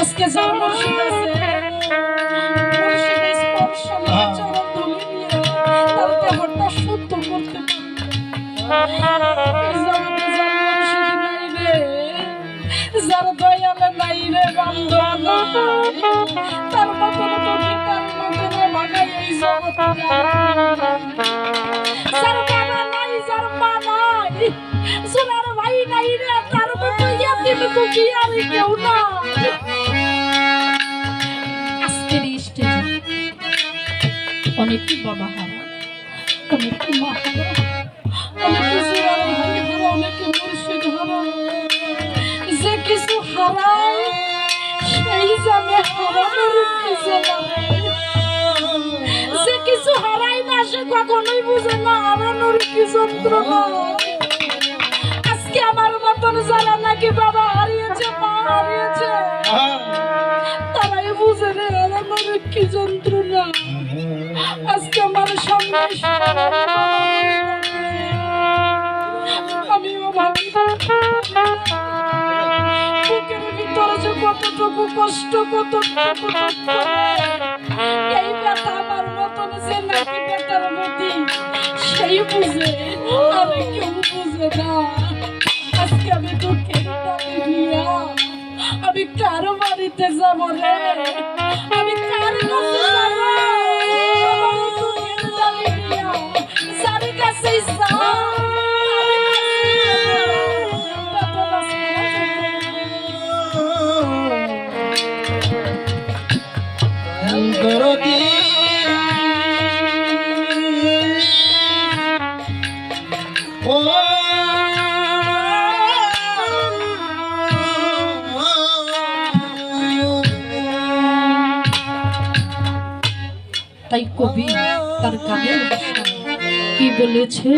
আজকে যার মুর্শিদ আছে মুর্শিদের স্পর্শ নিয়ে চরণ ধুলি নিয়ে তার দেহটা শুদ্ধ করতে যার দয়ালে নাই রে বান্ধব তার মতন তোকে তার মতন ভাগাই এই জগতে ভাই নাই রে, তার মতো ইয়াতিম দুঃখী আর কেউ নাই। আজকের স্টেজে অনেকই বাবা হারা না কখনোই বুঝে না হারানোর কি যন্ত্রণা। বুঝে আমার কি যন্ত্রণা? আজকে আমার সামনে আমিও ভাবি বুকের ভিতরে যে কতটুকু কষ্ট দুঃখ, এই ব্যথা আমার মতন যে নাকি ব্যথার গতি সেই বুঝে আর কেউ বুঝে না। আজকে আমি দুঃখের আমি কার বাড়িতে যাব রে? আমি কার কাছে যাব? আমার তাই কবি তার গানের কি বলেছে?